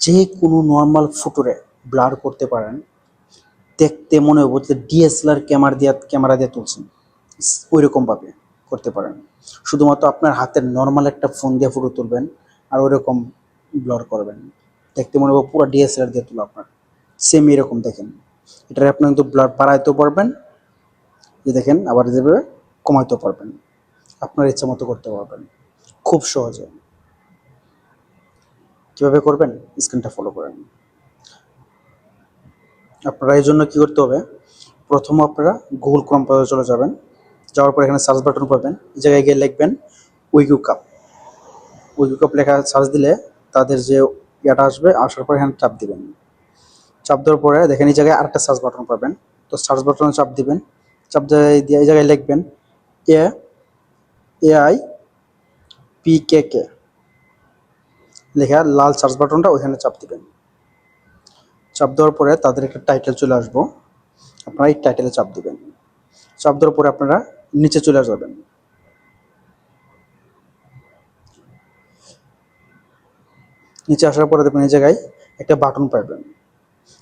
যে কোনো normal ফটোরে blur করতে পারেন, দেখতে মনে হবে যে ডিএসএলআর ক্যামেরা দিয়ে ক্যামেরা দিয়ে তুলছেন। ওই রকমভাবে করতে পারেন। শুধুমাত্র আপনার হাতের নর্মাল একটা ফোন দিয়ে ফটো তুলবেন আর ওইরকম ব্লার করবেন। দেখতে মনে হবে পুরো ডিএসএলআর দিয়ে তোলা আপনার। সেম এরকম দেখেন। এটার আপনি কিন্তু ব্লার বাড়াইতেও পারবেন। যে দেখেন, আবার যেভাবে কমাইতেও পারবেন। আপনার ইচ্ছা মতো করতে পারবেন। খুব সহজে। কীভাবে করবেন? স্ক্রিনটা ফলো করেন। আপনারা এই জন্য কী করতে হবে? প্রথম আপনারা গুগল ক্রম চলে যাবেন। যাওয়ার পর এখানে সার্চ বাটন পাবেন। এই জায়গায় গিয়ে লিখবেন উইকিউ কাপ উইকিউ কাপ লেখা সার্চ দিলে তাদের যে ইয়াটা আসবে, আসার পর এখানে চাপ দিবেন। চাপ দেওয়ার পরে দেখেন এই জায়গায় আরেকটা সার্চ বাটন পাবেন। তো সার্চ বাটনে চাপ দিবেন। চাপ দিয়ে এই জায়গায় লিখবেন এ এআই পি কে কে লেখা লাল সার্চ বাটনটা ওইখানে চাপ দিবেন। চাপ দেওয়ার পরে তাদের একটা টাইটেল চলে আসব। আপনারা এই টাইটেলে চাপ দিবেন। চাপ দেওয়ার পরে আপনারা নিচে চলে যাবেন। নিচে আসার পরে দেখবেন এই জায়গায় একটা বাটন পাবেন।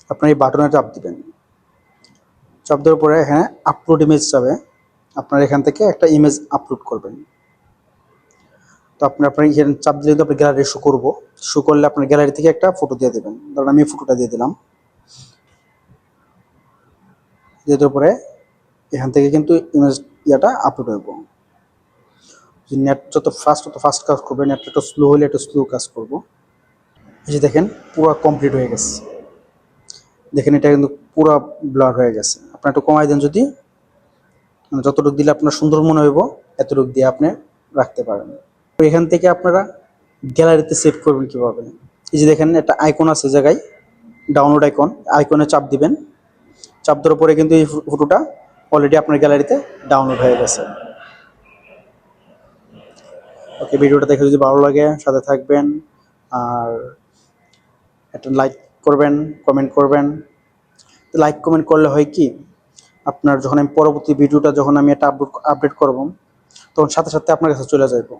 আপনার এই বাটনে চাপ দিবেন। চাপ দেওয়ার পরে এখানে আপলোড ইমেজ যাবে। আপনার এখান থেকে একটা ইমেজ আপলোড করবেন। তো আপনি আপনার এখানে চাপ দিলে আপনার গ্যালারি শো করব শো করলে আপনার গ্যালারি থেকে একটা ফটো দিয়ে দেবেন। ধরুন আমি ফটোটা দিয়ে দিলাম। দিয়ে দেওয়ার পরে এখান থেকে কিন্তু ইমেজ ইয়াটা আপলোড হইব। নেট যত ফাস্ট তত ফাস্ট কাজ করবে নেট একটু স্লো হলে একটু স্লো কাজ করব। এই যে দেখেন, পুরো কমপ্লিট হয়ে গেছে। দেখেন এটা কিন্তু পুরো ব্লার হয়ে গেছে। আপনি একটু কমাই দেন যদি। মানে যতটুকু দিলে আপনার সুন্দর মনে হইব, এতটুকু দিয়ে আপনি রাখতে পারেন। এখান থেকে আপনারা গ্যালারিতে সেভ করবেন কীভাবে? এই যে দেখেন, একটা আইকন আছে জায়গায় ডাউনলোড আইকন আইকনে চাপ দিবেন। চাপ দেওয়ার পরে কিন্তু এই ফটোটা অলরেডি আপনার গ্যালারিতে ডাউনলোড হয়ে গেছে। ওকে ভিডিওটা দেখে যদি ভালো লাগে, সাথে থাকবেন। আর একটা লাইক করবেন কমেন্ট করবেন। লাইক কমেন্ট করলে হয় কি, আপনার যখন আমি পরবর্তী ভিডিওটা যখন আমি এটা আপলোড আপডেট করব, তখন সাথে সাথে আপনার কাছে চলে যাইব।